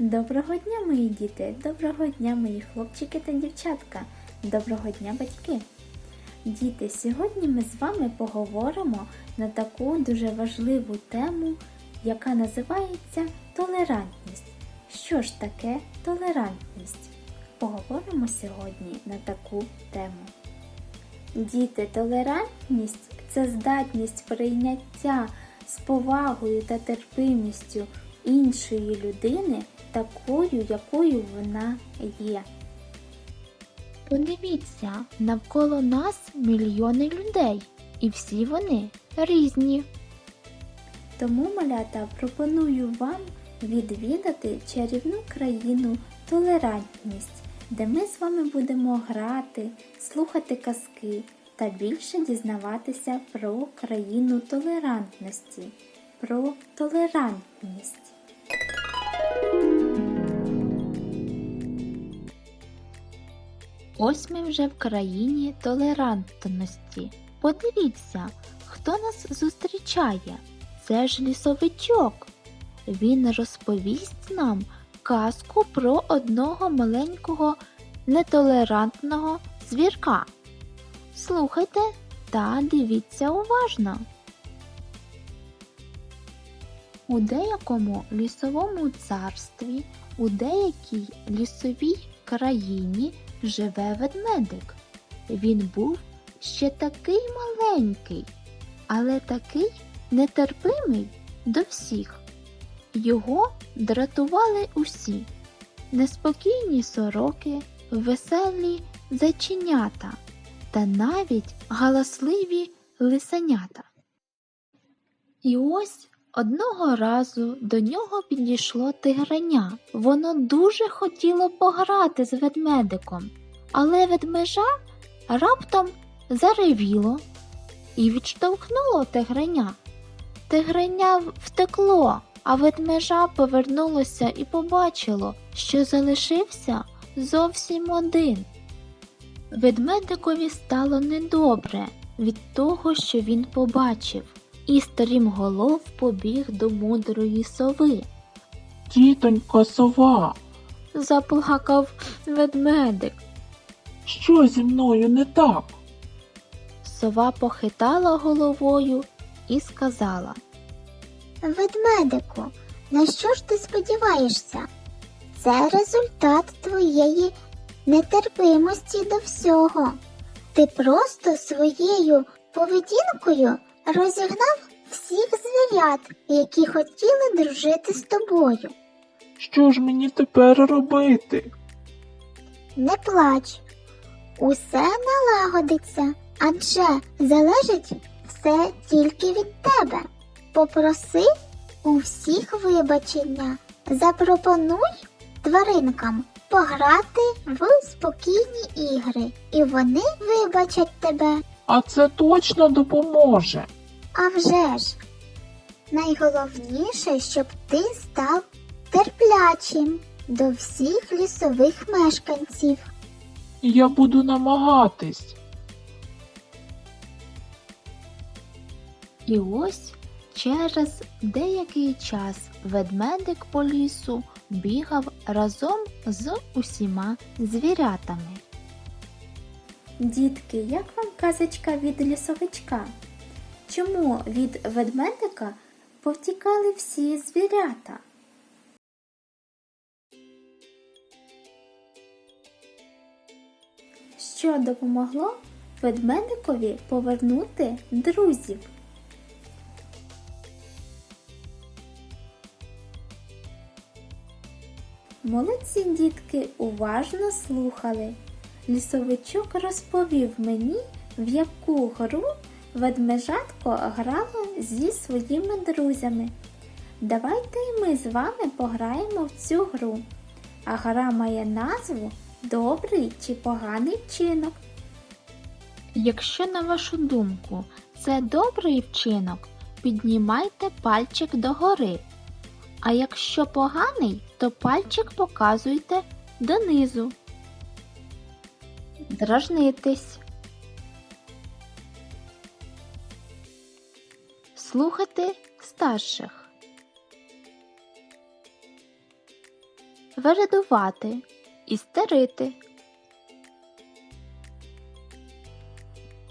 Доброго дня, мої діти! Доброго дня, мої хлопчики та дівчатка! Доброго дня, батьки! Діти, сьогодні ми з вами поговоримо на таку дуже важливу тему, яка називається толерантність. Що ж таке толерантність? Поговоримо сьогодні на таку тему. Діти, толерантність це здатність прийняття з повагою та терпимістю іншої людини такою, якою вона є. Подивіться, навколо нас мільйони людей, і всі вони різні. Тому, малята, пропоную вам відвідати чарівну країну толерантність, де ми з вами будемо грати, слухати казки та більше дізнаватися про країну толерантності, про толерантність. Ось ми вже в країні толерантності. Подивіться, хто нас зустрічає. Це ж лісовичок. Він розповість нам казку про одного маленького нетолерантного звірка. Слухайте та дивіться уважно. У деякому лісовому царстві, у деякій лісовій країні живе ведмедик. Він був ще такий маленький, але такий нетерпимий до всіх. Його дратували усі неспокійні сороки, веселі зайченята та навіть галасливі лисенята. І ось одного разу до нього підійшло тигреня. Воно дуже хотіло пограти з ведмедиком, але ведмежа раптом заревіло і відштовхнуло тигреня. Тигреня втекло, а ведмежа повернулося і побачило, що залишився зовсім один. Ведмедикові стало недобре від того, що він побачив, і стрімголов побіг до мудрої сови. Тітонько сова, Заплакав ведмедик. що зі мною не так? Сова похитала головою і сказала Ведмедику, на що ж ти сподіваєшся? Це результат твоєї нетерпимості до всього. Ти просто своєю поведінкою розігнав всіх звірят, які хотіли дружити з тобою. Що ж мені тепер робити? Не плач, усе налагодиться, адже залежить все тільки від тебе. Попроси у всіх вибачення, запропонуй тваринкам пограти в спокійні ігри, і вони вибачать тебе. А це точно допоможе. А вже ж, найголовніше, щоб ти став терплячим до всіх лісових мешканців. Я буду намагатись. І ось через деякий час ведмедик по лісу бігав разом з усіма звірятами. Дітки, як вам казочка від лісовичка? Чому від ведмедика повтікали всі звірята? Що допомогло ведмедикові повернути друзів? Молодці дітки уважно слухали. Лісовичок розповів мені, в яку гру ведмежатко грало зі своїми друзями. Давайте і ми з вами пограємо в цю гру. А гра має назву Добрий чи поганий вчинок. Якщо, на вашу думку, це добрий вчинок, піднімайте пальчик догори. А якщо поганий, то пальчик показуйте донизу. Дражнитись. Слухати старших. вередувати, істерити.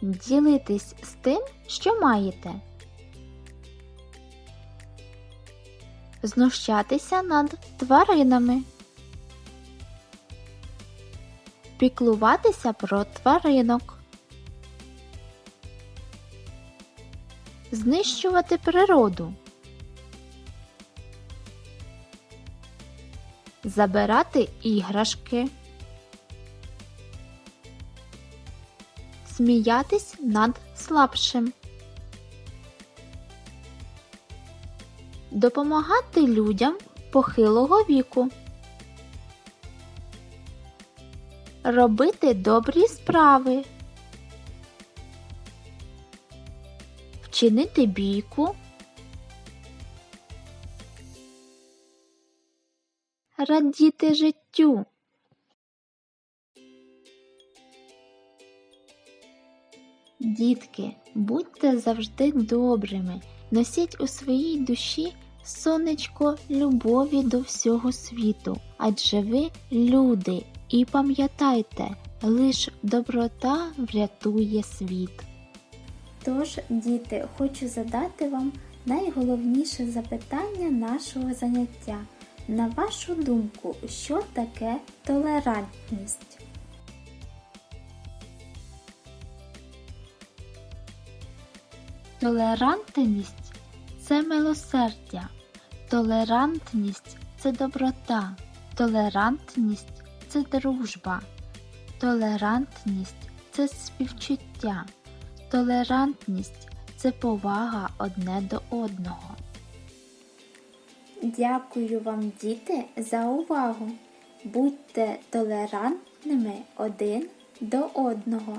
Ділитись з тим, що маєте. Знущатися над тваринами. Піклуватися про тваринок. Знищувати природу. Забирати іграшки. Сміятись над слабшим. Допомагати людям похилого віку. Робити добрі справи. Вчинити бійку. Радіти життю. Дітки, будьте завжди добрими, носіть у своїй душі сонечко любові до всього світу, адже ви люди, і пам'ятайте, лиш доброта врятує світ. Тож, діти, хочу задати вам найголовніше запитання нашого заняття. На вашу думку, що таке толерантність? Толерантність це милосердя, толерантність це доброта, толерантність це дружба, толерантність це співчуття, толерантність це повага одне до одного. Дякую вам, діти, за увагу. Будьте толерантними один до одного.